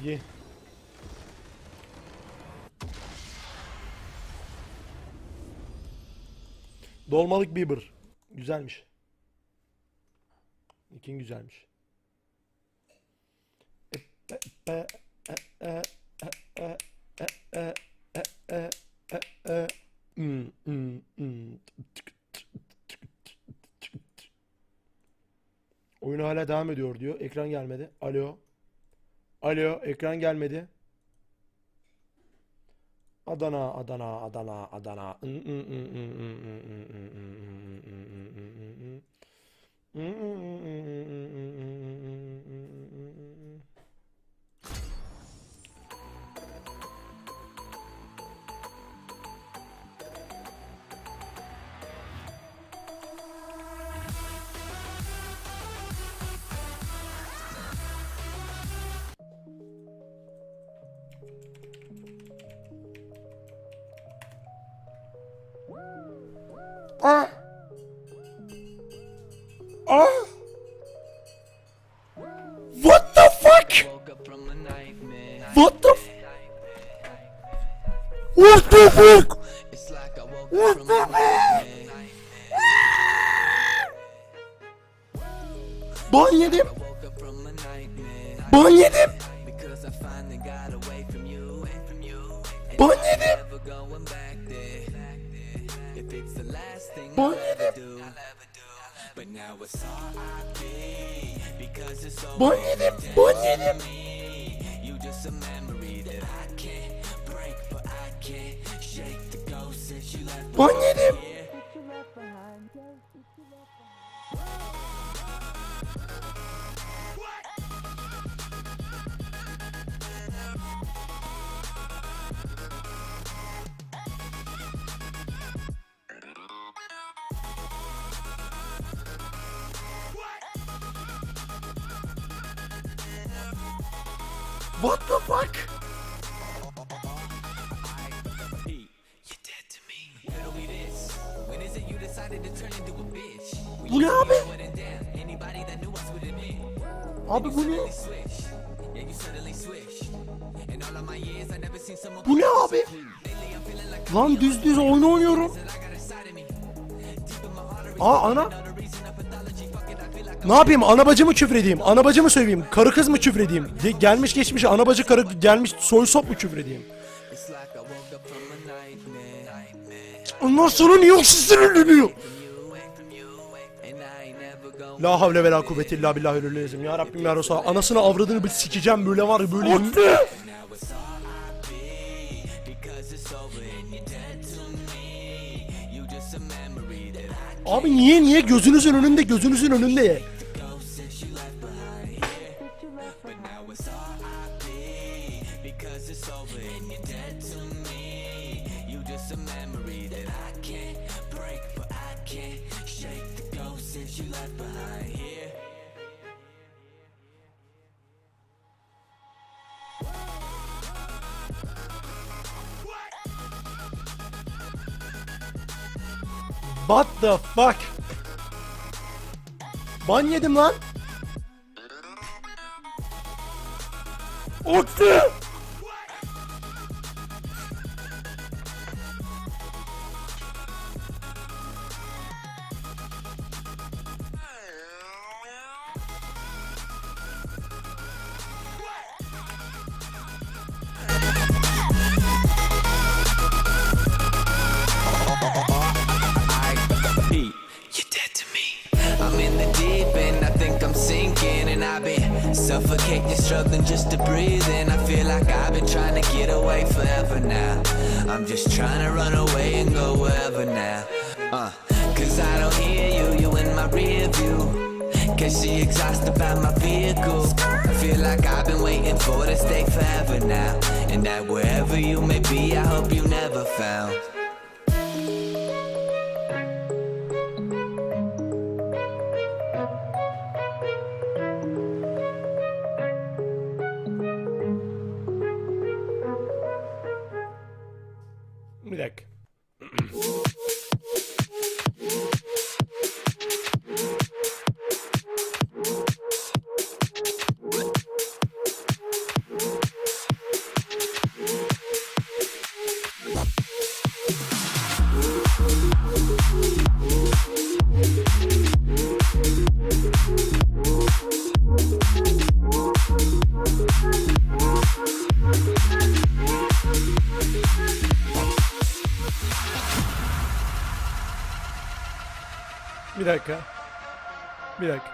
bilgi. Dolmalık Bieber. Güzelmiş. İkin güzelmiş. Oyun hala devam ediyor diyor. Ekran gelmedi. Alo. Alo, ekran gelmedi. Adana, Adana, Adana, Adana. Ah! What the fuck? What the What the fuck? What the fuck? Ban yedim. Ban yedim. Ban yedim. Ban yedim. But now it's R.I.P. Because it's so You just a memory that I can't break, but I can't shake the ghost since you left. What the fuck? Bu ne abi? Abi bu ne? Bu ne abi? Lan düz düz oyun oynuyorum. Aa ana. Ne yapayım? Anabacı mı küfredeyim? Anabacı mı söveyim? Karı kız mı küfredeyim? Gelmiş geçmiş anabacı karı gelmiş soy sop mu küfredeyim? Ondan sonra niye oksizleniliyor? La havle ve la kuvveti illa billahi lülezim. Ya Rabbim ya Resulallah. Anasını avradını bir sikeceğim böyle var böyle. Anne! because it's over and you're dead to me. You just a memory. Abi niye niye gözünüzün önünde gözünüzün önünde? What the fuck? Ban yedim lan. Oksi! I'm and I've been suffocating, struggling just to breathe. And I feel like I've been trying to get away forever now. I'm just trying to run away and go wherever now. Uh, cause I don't hear you, you in my rear view. Cause she exhausted by my vehicle. I feel like I've been waiting for this day forever now. And that wherever you may be, I hope you never found. Vedic. Bir dakika. Bir dakika.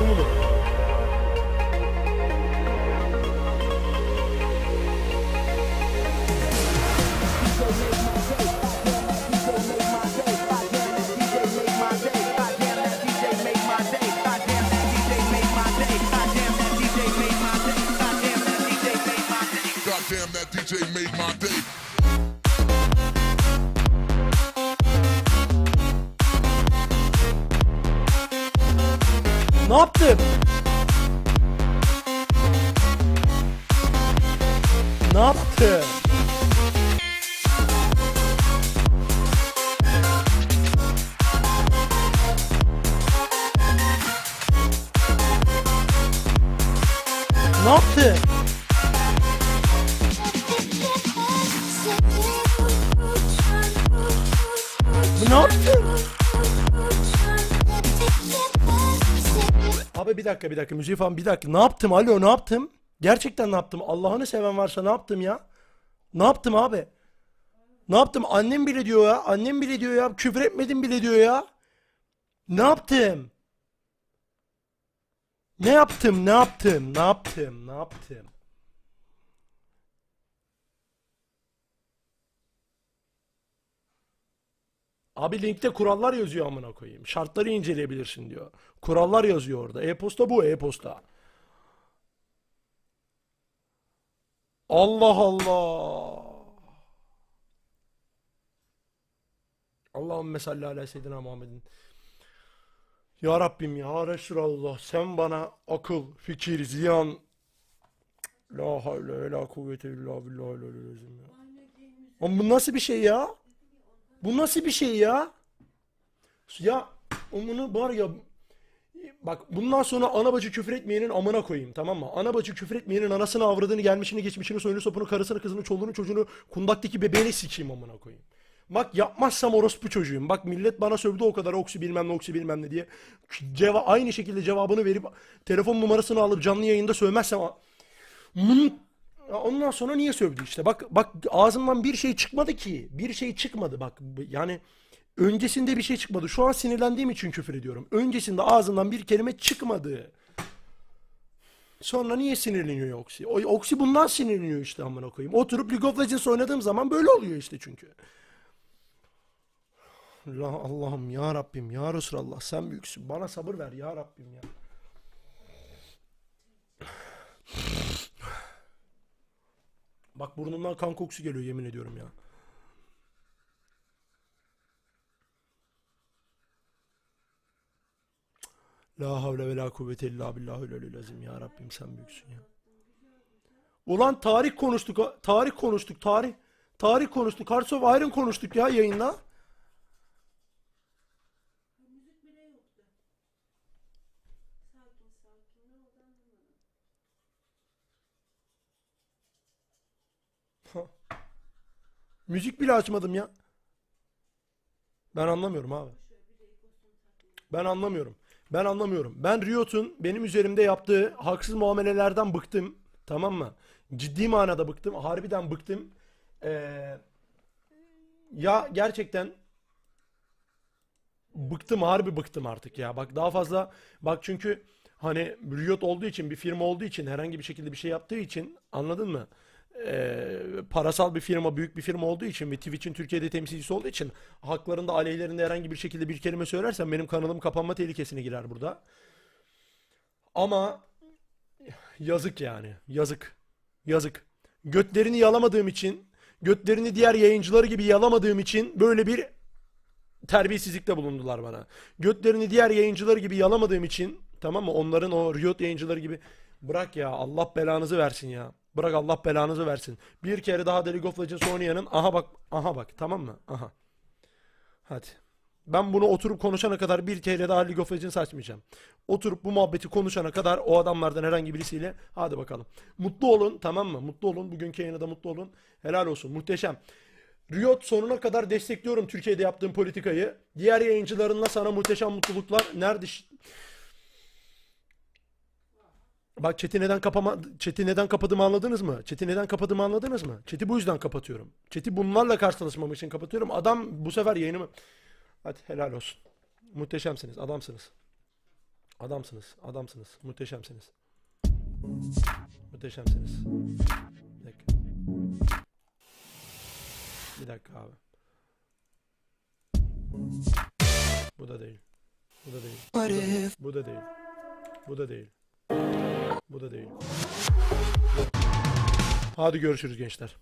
Bu mudur? Ne yaptım? Ne yaptım? Ne yaptım? Ne yaptın? Abi bir dakika bir dakika müziği falan bir dakika. Ne yaptım alo ne yaptım? Gerçekten ne yaptım? Allah'ını seven varsa ne yaptım ya? Ne yaptım abi? Ne yaptım? Annem bile diyor ya. Annem bile diyor ya. Küfür etmedim bile diyor ya. Ne yaptım? Ne yaptım? Ne yaptım? Ne yaptım? Ne yaptım? Abi linkte kurallar yazıyor amına koyayım. Şartları inceleyebilirsin diyor. Kurallar yazıyor orada. E-posta bu e-posta. Allah Allah. Allahümme salli ala seyyidina Muhammedin. Ya Rabbim ya Resulallah sen bana akıl, fikir, ziyan La havle ve la kuvvete illa azim ya. Bu nasıl bir şey ya? Bu nasıl bir şey ya? Ya bunu var ya bak bundan sonra ana bacı küfür etmeyenin amına koyayım tamam mı? Ana bacı küfür etmeyenin anasını avradını gelmişini geçmişini soyunu sopunu karısını kızını çoluğunu çocuğunu kundaktaki bebeğini sikeyim amına koyayım. Bak yapmazsam orospu çocuğuyum. Bak millet bana sövdü o kadar oksi bilmem ne oksi bilmem ne diye. Ceva aynı şekilde cevabını verip telefon numarasını alıp canlı yayında sövmezsem Ya Ondan sonra niye sövdü işte? Bak bak ağzımdan bir şey çıkmadı ki. Bir şey çıkmadı bak. Yani öncesinde bir şey çıkmadı. Şu an sinirlendiğim için küfür ediyorum. Öncesinde ağzından bir kelime çıkmadı. Sonra niye sinirleniyor Oksi? O, Oksi bundan sinirleniyor işte amına koyayım. Oturup League of Legends oynadığım zaman böyle oluyor işte çünkü. La Allah'ım ya Rabbim ya Resulallah sen büyüksün. Bana sabır ver ya Rabbim ya. Bak burnumdan kan kokusu geliyor yemin ediyorum ya. La havle ve la kuvvete illa billahil alil azim ya Rabbim sen büyüksün ya. Ulan tarih konuştuk, tarih konuştuk, tarih. Tarih konuştuk, Hearts of Iron konuştuk ya yayında. Müzik bile açmadım ya. Ben anlamıyorum abi. Ben anlamıyorum. Ben anlamıyorum. Ben Riot'un benim üzerimde yaptığı haksız muamelelerden bıktım. Tamam mı? Ciddi manada bıktım. Harbiden bıktım. Ee, ya gerçekten bıktım harbi bıktım artık ya. Bak daha fazla bak çünkü hani Riot olduğu için bir firma olduğu için herhangi bir şekilde bir şey yaptığı için anladın mı? Ee, parasal bir firma, büyük bir firma olduğu için ve Twitch'in Türkiye'de temsilcisi olduğu için haklarında aleyhlerinde herhangi bir şekilde bir kelime söylersem benim kanalım kapanma tehlikesine girer burada. Ama yazık yani. Yazık. Yazık. Götlerini yalamadığım için, götlerini diğer yayıncıları gibi yalamadığım için böyle bir terbiyesizlikte bulundular bana. Götlerini diğer yayıncıları gibi yalamadığım için tamam mı? Onların o Riot yayıncıları gibi bırak ya Allah belanızı versin ya. Bırak Allah belanızı versin. Bir kere daha da League of Legends oynayanın aha bak aha bak tamam mı? Aha. Hadi. Ben bunu oturup konuşana kadar bir kere daha League of Legends açmayacağım. Oturup bu muhabbeti konuşana kadar o adamlardan herhangi birisiyle hadi bakalım. Mutlu olun tamam mı? Mutlu olun. Bugünkü yayına da mutlu olun. Helal olsun. Muhteşem. Riot sonuna kadar destekliyorum Türkiye'de yaptığım politikayı. Diğer yayıncılarınla sana muhteşem mutluluklar. Nerede? Bak chat'i neden kapama chat'i neden kapadığımı anladınız mı? Chat'i neden kapadığımı anladınız mı? Chat'i bu yüzden kapatıyorum. Chat'i bunlarla karşılaşmam için kapatıyorum. Adam bu sefer yayınımı Hadi helal olsun. Muhteşemsiniz. Adamsınız. Adamsınız. Adamsınız. Muhteşemsiniz. Muhteşemsiniz. Bir dakika. Bir dakika abi. Bu da değil. Bu da değil. Bu da değil. Bu da değil. Bu da değil. Bu da değil. Hadi görüşürüz gençler.